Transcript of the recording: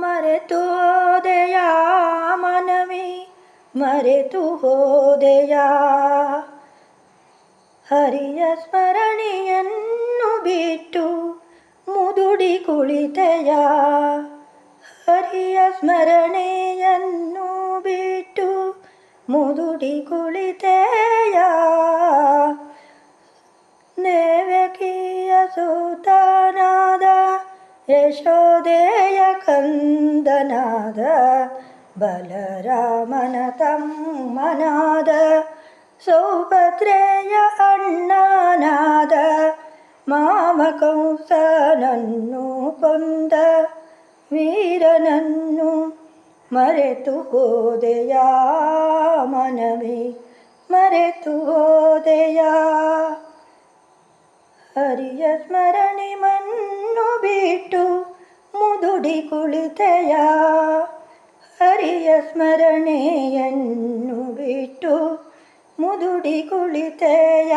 ಮರೆತು ಹೋದೆಯ ಮನವಿ ಮರೆತು ಹೋದೆಯ ಹರಿಯ ಸ್ಮರಣೆಯನ್ನು ಬಿಟ್ಟು ಮುದುಡಿ ಕುಳಿತೆಯ ಹರಿಯ ಸ್ಮರಣೆಯನ್ನು ಬಿಟ್ಟು ಮುದುಡಿ ಕುಳಿತೆಯ ದೇವಕಿಯ ಸುತನಾದ ಯಶೋದೆಯ ಕಂದನಾದ ಬಲರಾಮನ ತಮ್ಮನಾದ ಸೌಭದ್ರೇಯ ಅಣ್ಣನಾದ ಮಾಮ ಕಂಸನನ್ನು ಕೊಂದ ವೀರನನ್ನು ಮರೆತು ಹೋದೆಯ ಮನವಿ ಮರೆತು ಹೋದೆಯ ಹರಿಯ ಸ್ಮರಣೆ ಮನ್ನು ಬಿಟ್ಟು ಮುದುಡಿ ಕುಳಿತೆಯ ಹರಿಯ ಸ್ಮರಣೆಯನ್ನು ಬಿಟ್ಟು ಮುದುಡಿ ಕುಳಿತೆಯ